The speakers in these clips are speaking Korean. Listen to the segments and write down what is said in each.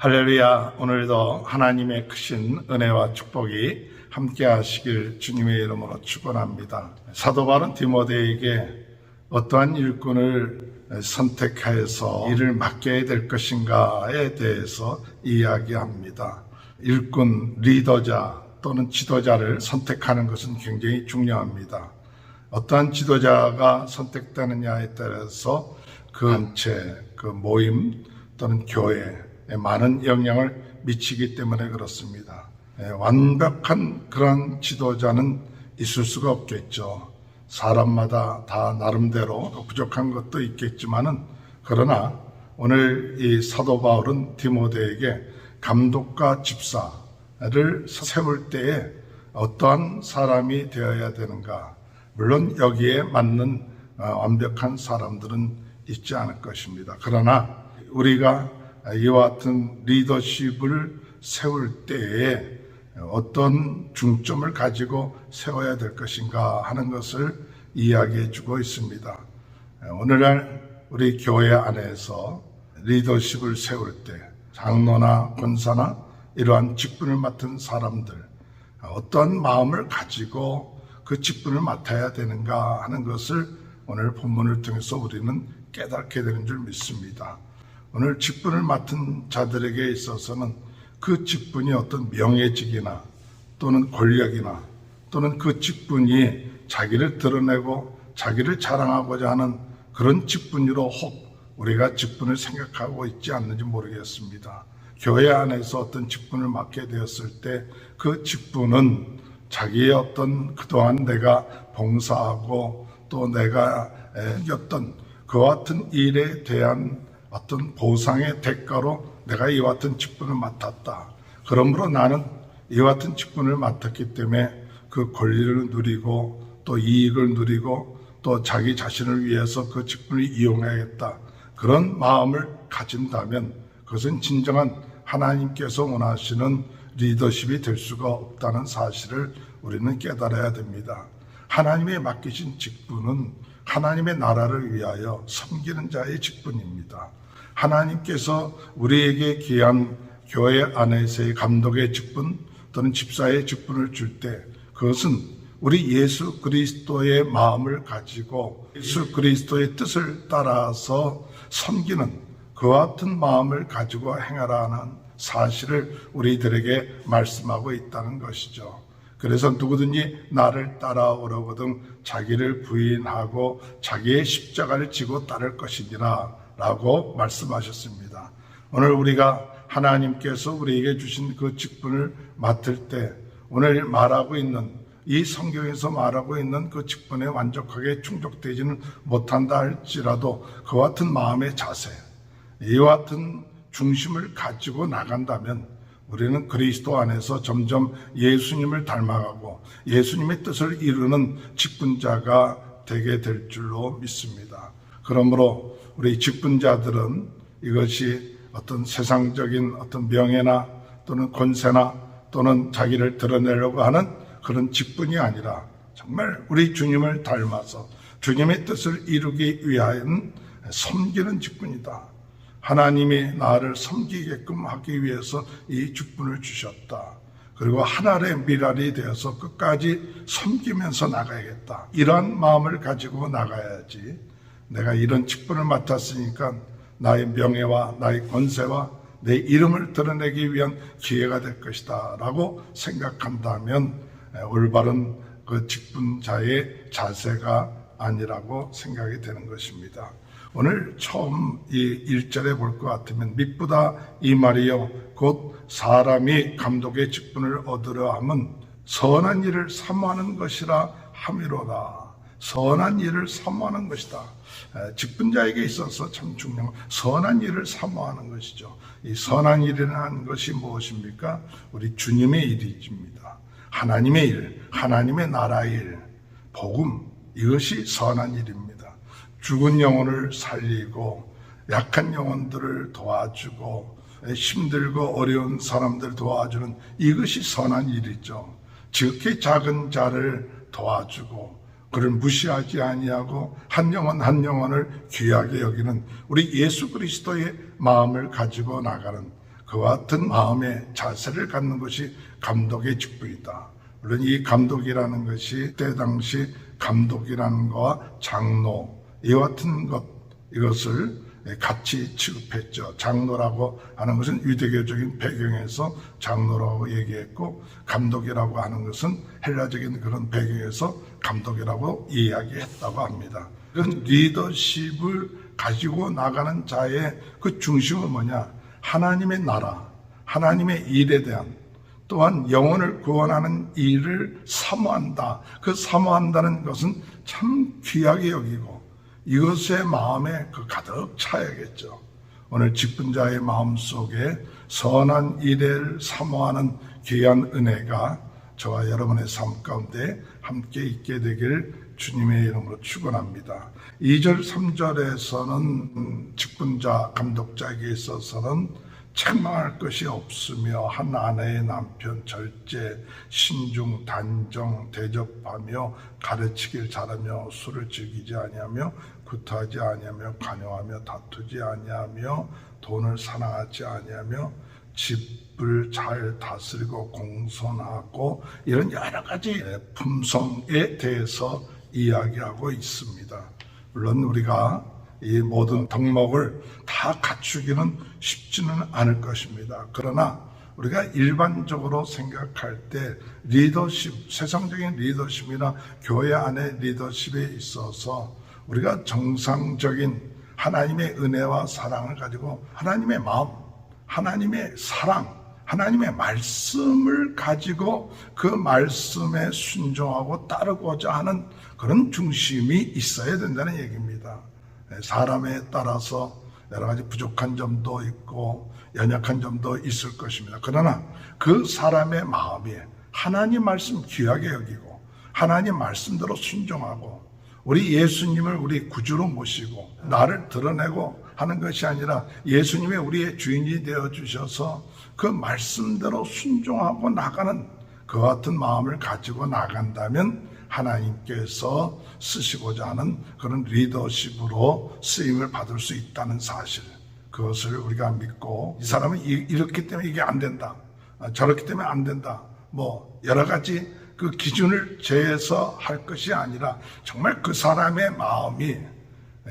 할렐루야. 오늘도 하나님의 크신 은혜와 축복이 함께 하시길 주님의 이름으로 축원합니다. 사도 바울은 디모데에게 어떠한 일꾼을 선택해서 일을 맡겨야 될 것인가에 대해서 이야기합니다. 일꾼, 리더자 또는 지도자를 선택하는 것은 굉장히 중요합니다. 어떠한 지도자가 선택되느냐에 따라서 그 단체, 그 모임 또는 교회에 많은 영향을 미치기 때문에 그렇습니다. 예, 완벽한 그런 지도자는 있을 수가 없겠죠. 사람마다 다 나름대로 부족한 것도 있겠지만은 그러나 오늘 이 사도 바울은 디모데에게 감독과 집사를 세울 때에 어떠한 사람이 되어야 되는가 물론 여기에 맞는 어, 완벽한 사람들은 있지 않을 것입니다. 그러나 우리가 이와 같은 리더십을 세울 때에 어떤 중점을 가지고 세워야 될 것인가 하는 것을 이야기해 주고 있습니다. 오늘날 우리 교회 안에서 리더십을 세울 때 장로나 권사나 이러한 직분을 맡은 사람들 어떤 마음을 가지고 그 직분을 맡아야 되는가 하는 것을 오늘 본문을 통해서 우리는 깨닫게 되는 줄 믿습니다. 오늘 직분을 맡은 자들에게 있어서는 그 직분이 어떤 명예직이나 또는 권력이나 또는 그 직분이 자기를 드러내고 자기를 자랑하고자 하는 그런 직분으로 혹 우리가 직분을 생각하고 있지 않는지 모르겠습니다. 교회 안에서 어떤 직분을 맡게 되었을 때 그 직분은 자기의 어떤 그동안 내가 봉사하고 또 내가 이겼던 그와 같은 일에 대한 어떤 보상의 대가로 내가 이와 같은 직분을 맡았다. 그러므로 나는 이와 같은 직분을 맡았기 때문에 그 권리를 누리고 또 이익을 누리고 또 자기 자신을 위해서 그 직분을 이용해야겠다. 그런 마음을 가진다면 그것은 진정한 하나님께서 원하시는 리더십이 될 수가 없다는 사실을 우리는 깨달아야 됩니다. 하나님의 맡기신 직분은 하나님의 나라를 위하여 섬기는 자의 직분입니다. 하나님께서 우리에게 귀한 교회 안에서의 감독의 직분 또는 집사의 직분을 줄 때 그것은 우리 예수 그리스도의 마음을 가지고 예수 그리스도의 뜻을 따라서 섬기는 그와 같은 마음을 가지고 행하라는 사실을 우리들에게 말씀하고 있다는 것이죠. 그래서 누구든지 나를 따라오려거든 자기를 부인하고 자기의 십자가를 지고 따를 것이니라 라고 말씀하셨습니다. 오늘 우리가 하나님께서 우리에게 주신 그 직분을 맡을 때 오늘 말하고 있는 이 성경에서 말하고 있는 그 직분에 완벽하게 충족되지는 못한다 할지라도 그와 같은 마음의 자세, 이와 같은 중심을 가지고 나간다면 우리는 그리스도 안에서 점점 예수님을 닮아가고 예수님의 뜻을 이루는 직분자가 되게 될 줄로 믿습니다. 그러므로 우리 직분자들은 이것이 어떤 세상적인 어떤 명예나 또는 권세나 또는 자기를 드러내려고 하는 그런 직분이 아니라 정말 우리 주님을 닮아서 주님의 뜻을 이루기 위하여는 섬기는 직분이다. 하나님이 나를 섬기게끔 하기 위해서 이 직분을 주셨다. 그리고 하나의 미랄이 되어서 끝까지 섬기면서 나가야겠다. 이러한 마음을 가지고 나가야지. 내가 이런 직분을 맡았으니까 나의 명예와 나의 권세와 내 이름을 드러내기 위한 기회가 될 것이다. 라고 생각한다면 올바른 그 직분자의 자세가 아니라고 생각이 되는 것입니다. 오늘 처음 이 1절에 볼 것 같으면 mit보다 이 말이요 곧 사람이 감독의 직분을 얻으려 함은 선한 일을 사모하는 것이라 함이로다. 선한 일을 사모하는 것이다. 직분자에게 있어서 참 중요한 선한 일을 사모하는 것이죠. 이 선한 일이라는 것이 무엇입니까? 우리 주님의 일이십니다. 하나님의 일, 하나님의 나라의 일, 복음 이것이 선한 일입니다. 죽은 영혼을 살리고 약한 영혼들을 도와주고 힘들고 어려운 사람들 도와주는 이것이 선한 일이죠. 지극히 작은 자를 도와주고 그를 무시하지 아니하고 한 영혼 한 영혼을 귀하게 여기는 우리 예수 그리스도의 마음을 가지고 나가는 그와 같은 마음의 자세를 갖는 것이 감독의 직분이다. 물론 이 감독이라는 것이 때 당시 감독이라는 것과 장로 이와 같은 것 이것을 같이 취급했죠. 장로라고 하는 것은 유대교적인 배경에서 장로라고 얘기했고 감독이라고 하는 것은 헬라적인 그런 배경에서 감독이라고 이야기했다고 합니다. 그런 리더십을 가지고 나가는 자의 그 중심은 뭐냐? 하나님의 나라, 하나님의 일에 대한 또한 영혼을 구원하는 일을 사모한다. 그 사모한다는 것은 참 귀하게 여기고 이것의 마음에 그 가득 차야겠죠. 오늘 직분자의 마음 속에 선한 일을 사모하는 귀한 은혜가 저와 여러분의 삶 가운데 함께 있게 되길 주님의 이름으로 축원합니다. 2절 3절에서는 직분자 감독자에게 있어서는 책망할 것이 없으며 한 아내의 남편 절제 신중 단정 대접하며 가르치길 잘하며 술을 즐기지 아니하며 구타하지 아니하며 관여하며 다투지 아니하며 돈을 사랑하지 아니하며 집을 잘 다스리고 공손하고 이런 여러 가지 품성에 대해서 이야기하고 있습니다. 물론 우리가 이 모든 덕목을 다 갖추기는 쉽지는 않을 것입니다. 그러나 우리가 일반적으로 생각할 때 리더십, 세상적인 리더십이나 교회 안의 리더십에 있어서 우리가 정상적인 하나님의 은혜와 사랑을 가지고 하나님의 마음, 하나님의 사랑, 하나님의 말씀을 가지고 그 말씀에 순종하고 따르고자 하는 그런 중심이 있어야 된다는 얘기입니다. 사람에 따라서 여러 가지 부족한 점도 있고 연약한 점도 있을 것입니다. 그러나 그 사람의 마음이 하나님 말씀 귀하게 여기고 하나님 말씀대로 순종하고 우리 예수님을 우리 구주로 모시고 나를 드러내고 하는 것이 아니라 예수님의 우리의 주인이 되어 주셔서 그 말씀대로 순종하고 나가는 그 같은 마음을 가지고 나간다면 하나님께서 쓰시고자 하는 그런 리더십으로 쓰임을 받을 수 있다는 사실 그것을 우리가 믿고 이 사람은 이- 이렇기 때문에 이게 안 된다. 아, 저렇기 때문에 안 된다. 뭐 여러 가지 그 기준을 제해서 할 것이 아니라 정말 그 사람의 마음이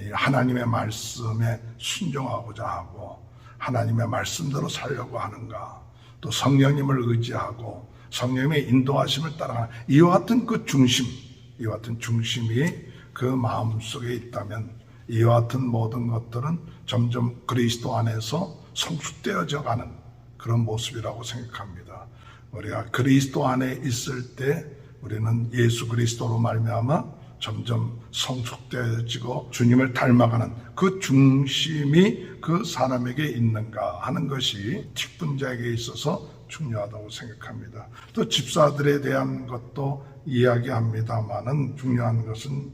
이 하나님의 말씀에 순종하고자 하고 하나님의 말씀대로 살려고 하는가 또 성령님을 의지하고 성령님의 인도하심을 따라 이와 같은 그 중심 이와 같은 중심이 그 마음 속에 있다면 이와 같은 모든 것들은 점점 그리스도 안에서 성숙되어져 가는 그런 모습이라고 생각합니다. 우리가 그리스도 안에 있을 때 우리는 예수 그리스도로 말미암아 점점 성숙되어지고 주님을 닮아가는 그 중심이 그 사람에게 있는가 하는 것이 직분자에게 있어서 중요하다고 생각합니다. 또 집사들에 대한 것도 이야기합니다만은 중요한 것은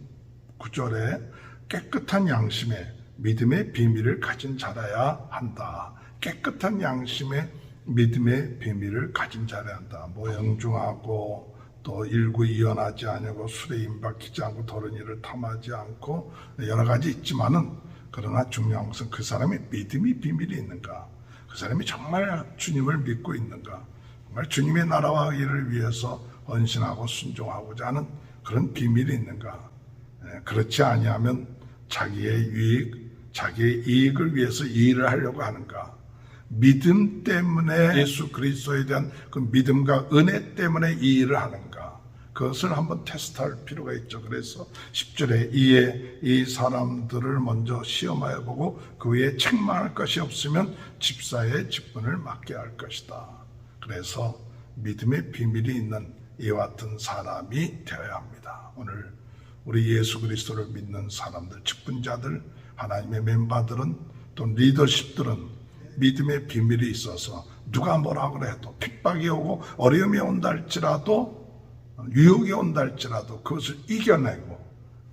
구절에 깨끗한 양심에 믿음의 비밀을 가진 자라야 한다. 깨끗한 양심에 믿음의 비밀을 가진 자라야 한다. 뭐 영중하고 또 일구이연하지 아니고 술에 임박히지 않고 더러운 일을 탐하지 않고 여러 가지 있지만은 그러나 중요한 것은 그 사람의 믿음이 비밀이 있는가? 그 사람이 정말 주님을 믿고 있는가? 정말 주님의 나라와 일을 위해서 헌신하고 순종하고자 하는 그런 비밀이 있는가? 예, 그렇지 아니하면 자기의 유익 자기의 이익을 위해서 이 일을 하려고 하는가 믿음 때문에 예수 그리스도에 대한 그 믿음과 은혜 때문에 이 일을 하는가 그것을 한번 테스트할 필요가 있죠. 그래서 10절에 이에 이 사람들을 먼저 시험하여 보고 그 위에 책망할 것이 없으면 집사의 직분을 맡게 할 것이다. 그래서 믿음의 비밀이 있는 이와 같은 사람이 되어야 합니다. 오늘 우리 예수 그리스도를 믿는 사람들, 직분자들, 하나님의 멤버들은 또 리더십들은 믿음의 비밀이 있어서 누가 뭐라 그래도 핍박이 오고 어려움이 온다 할지라도 유혹이 온다 할지라도 그것을 이겨내고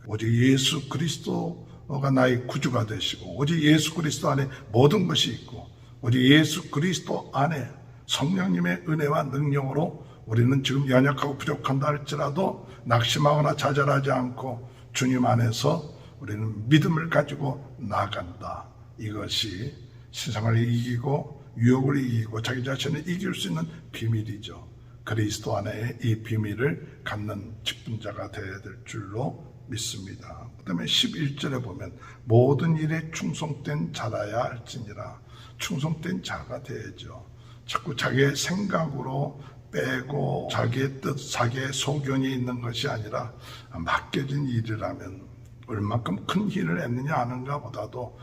오직 예수 그리스도가 나의 구주가 되시고 오직 예수 그리스도 안에 모든 것이 있고 오직 예수 그리스도 안에 성령님의 은혜와 능력으로 우리는 지금 연약하고 부족한다 할지라도 낙심하거나 좌절하지 않고 주님 안에서 우리는 믿음을 가지고 나간다. 이것이 세상을 이기고 유혹을 이기고 자기 자신을 이길 수 있는 비밀이죠. 그리스도 안에 이 비밀을 갖는 직분자가 되어야 될 줄로 믿습니다. 그 다음에 11절에 보면 모든 일에 충성된 자라야 할지니라 충성된 자가 되야죠. 자꾸 자기의 생각으로 빼고 자기의 뜻, 자기의 소견이 있는 것이 아니라 맡겨진 일이라면 얼만큼 큰 일을 했느냐 하는가 보다도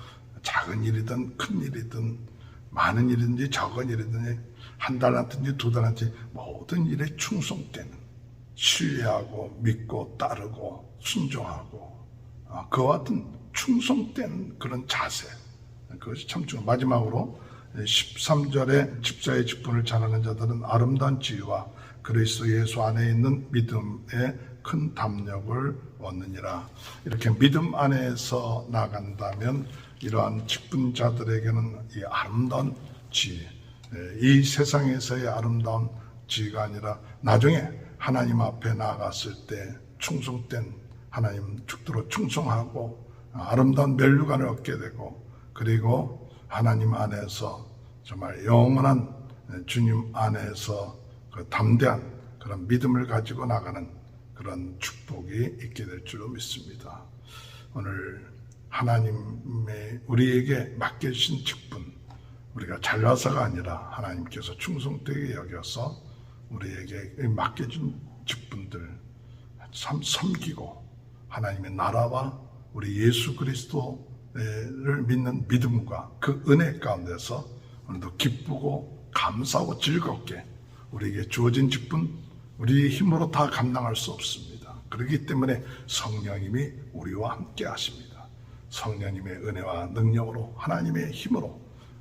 작은 일이든 큰 일이든 많은 일이든지 적은 일이든지 한 달한테든지 두 달한테 모든 일에 충성되는 신뢰하고 믿고 따르고 순종하고 아, 그와 같은 충성된 그런 자세 그것이 참 중요. 마지막으로 13절에 집사의 직분을 잘하는 자들은 아름다운 지위와 그리스도 예수 안에 있는 믿음의 큰 담력을 얻느니라. 이렇게 믿음 안에서 나간다면 이러한 직분자들에게는 이 아름다운 지위, 이 세상에서의 아름다운 지위가 아니라 나중에 하나님 앞에 나갔을 때 충성된 하나님 축도로 충성하고 아름다운 멸류관을 얻게 되고 그리고 하나님 안에서 정말 영원한 주님 안에서 그 담대한 그런 믿음을 가지고 나가는 그런 축복이 있게 될 줄로 믿습니다. 오늘 하나님의 우리에게 맡겨주신 직분, 우리가 잘나서가 아니라 하나님께서 충성되게 여겨서 우리에게 맡겨준 직분들 참 섬기고 하나님의 나라와 우리 예수 그리스도를 믿는 믿음과 그 은혜 가운데서 오늘도 기쁘고 감사하고 즐겁게 우리에게 주어진 직분 우리 힘으로 다 감당할 수 없습니다. 그렇기 때문에 성령님이 우리와 함께 하십니다. 성령님의 은혜와 능력으로 하나님의 힘으로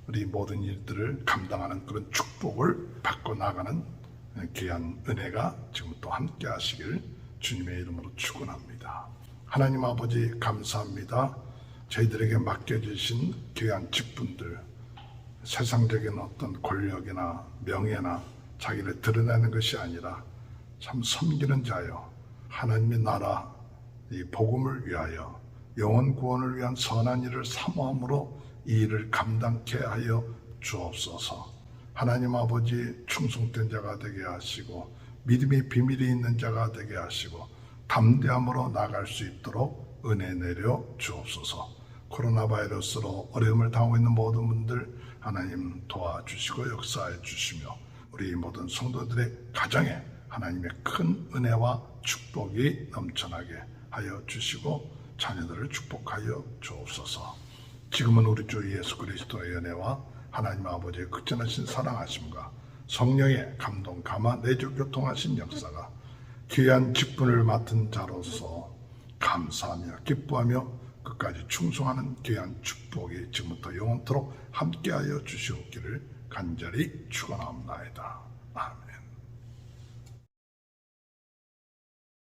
우리 모든 일들을 감당하는 그런 축복을 받고 나가는 귀한 은혜가 지금부터 함께 하시길 주님의 이름으로 축원합니다. 하나님 아버지 감사합니다. 저희들에게 맡겨주신 귀한 직분들 세상적인 어떤 권력이나 명예나 자기를 드러내는 것이 아니라 참 섬기는 자요 하나님의 나라 이 복음을 위하여 영원 구원을 위한 선한 일을 사모함으로 이 일을 감당케 하여 주옵소서. 하나님 아버지 충성된 자가 되게 하시고 믿음의 비밀이 있는 자가 되게 하시고 담대함으로 나갈 수 있도록 은혜 내려 주옵소서. 코로나 바이러스로 어려움을 당하고 있는 모든 분들 하나님 도와주시고 역사해 주시며 우리 모든 성도들의 가정에 하나님의 큰 은혜와 축복이 넘쳐나게 하여 주시고 자녀들을 축복하여 주옵소서. 지금은 우리 주 예수 그리스도의 은혜와 하나님 아버지의 극전하신 사랑하심과 성령의 감동, 감화, 내주 교통하신 역사가 귀한 직분을 맡은 자로서 감사하며 기뻐하며 끝까지 충성하는 귀한 축복이 지금부터 영원토록 함께하여 주시옵기를 간절히 축원합니다. 아멘.